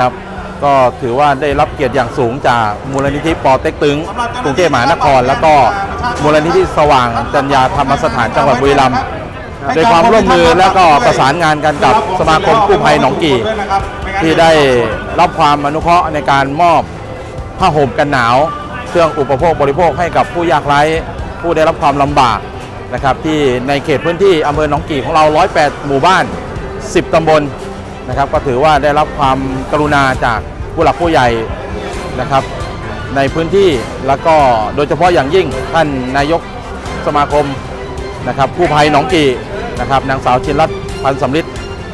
ครับ ก็ถือว่าได้รับเกียรติอย่างสูงจากมูลนิธิปอเต็กตึงกรุงเทพมหานคร แล้วก็มูลนิธิสว่างจัญญาธรรมสถานจังหวัดบุรีรัมย์โดยความร่วมมือและก็ประสานงานกันกับสมาคมกู้ภัยหนองกี่ ที่ได้รับความอนุเคราะห์ในการมอบผ้าห่มกันหนาว เครื่องอุปโภคบริโภคให้กับผู้ยากไร้ผู้ได้รับความลำบากนะครับที่ในเขตพื้นที่อำเภอหนองกี่ของเรา 108 หมู่บ้าน 10ตำบล นะครับ ก็ถือว่าได้รับความกรุณาจากผู้หลักผู้ใหญ่นะครับ ในพื้นที่แล้วก็โดยเฉพาะอย่างยิ่งท่านนายกสมาคมนะครับผู้ภัยหนองกี่นะครับนางสาวชินรัตน์พันธ์สำลิด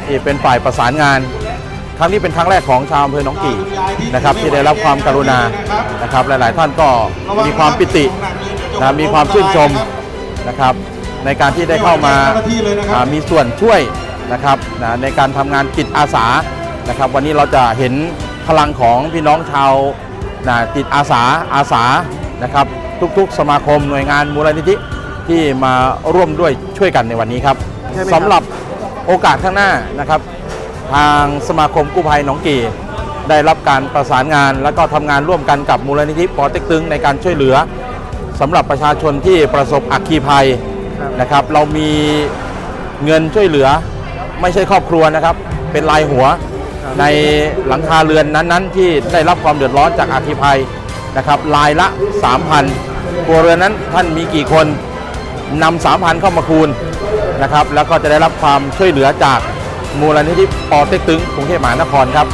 ที่เป็นฝ่ายประสานงาน ครั้งนี้เป็นครั้งแรกของชาวอำเภอหนองกี่นะครับที่ได้รับความกรุณานะครับหลาย ๆ ท่านก็มีความปิตินะมีความชื่นชมนะครับในการที่ได้เข้ามาอ่ามีส่วนช่วย นะครับนะในการทำงานจิตอาสานะครับ วันนี้เราจะเห็นพลังของพี่น้องชาวนะจิตอาสาอาสานะครับ ทุกๆ สมาคมหน่วยงานมูลนิธิที่มาร่วมด้วยช่วยกันในวันนี้ครับใช่ไหมครับ สำหรับโอกาสข้างหน้านะครับ ทางสมาคมกู้ภัยหนองกี่ ได้รับการประสานงาน และก็ทำงานร่วมกันกับมูลนิธิปอเต็กตึงในการช่วยเหลือสำหรับประชาชนที่ประสบอัคคีภัยครับนะครับ เรามีเงินช่วยเหลือ ไม่ใช่ครอบครัวนะครับ เป็นลายหัวในหลังคาเรือนนั้นๆ ที่ได้รับความเดือดร้อนจากอัคคีภัยนะครับลายละ 3,000ครัวเรือนนั้นท่านมีกี่คนนำ3,000 เข้ามาคูณนะครับแล้วก็จะได้รับความช่วยเหลือจากมูลนิธิปอเต็กตึงกรุงเทพมหานครครับ